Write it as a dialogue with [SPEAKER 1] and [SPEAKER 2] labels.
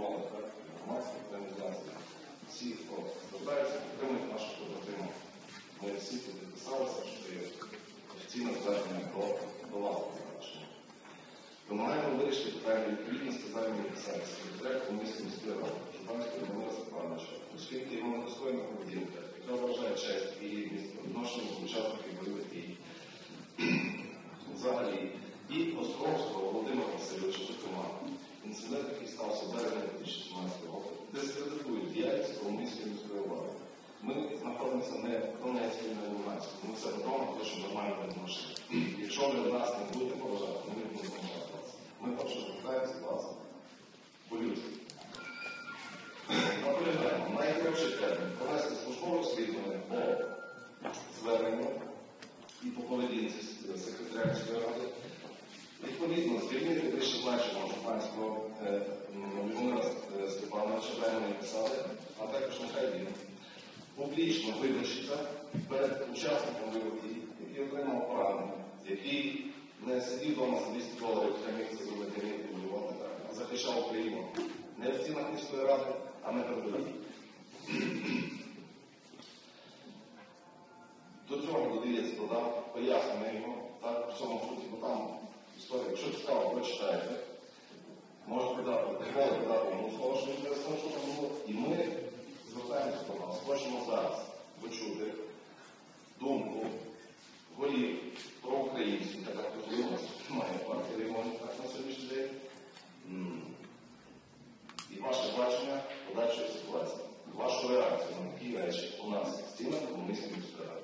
[SPEAKER 1] організували проект громадської організації. Всі, хто звертається, підтримують нашу побратиму. Ми всі підписалися, що є офіційне звернення до, до вас. побачення. Вимагаємо вирішити питання відповідності займаних посаді секретаря Комісії міської ради Жупанського Коломийської міської. Ми знаходимося не в Донецькій, не в Луганську. Ми все робимо, тому що нормально відношення. Якщо ви нас не будете поважати, ми не будемо поважати вас. Ми просто звертаємося вас по-людськи. Наполягаємо, найкоротший термін провести службове розслідування по зверненню і по поведінці секретаря ради. Відповідно, звільнити вище значеного Жупанського публічно вибачиться перед учасником бойових дій, який отримав поранення, який не сидів вдома за 200 доларів, зробити міг воювати так, а захищав Україну. Не в стінах міської ради, а на передовій. До цього додається додав пояснення його, так, в цьому суті, бо там ситуації. Вашу реакцію на такі речі у нас в стінах Комуністської міської ради.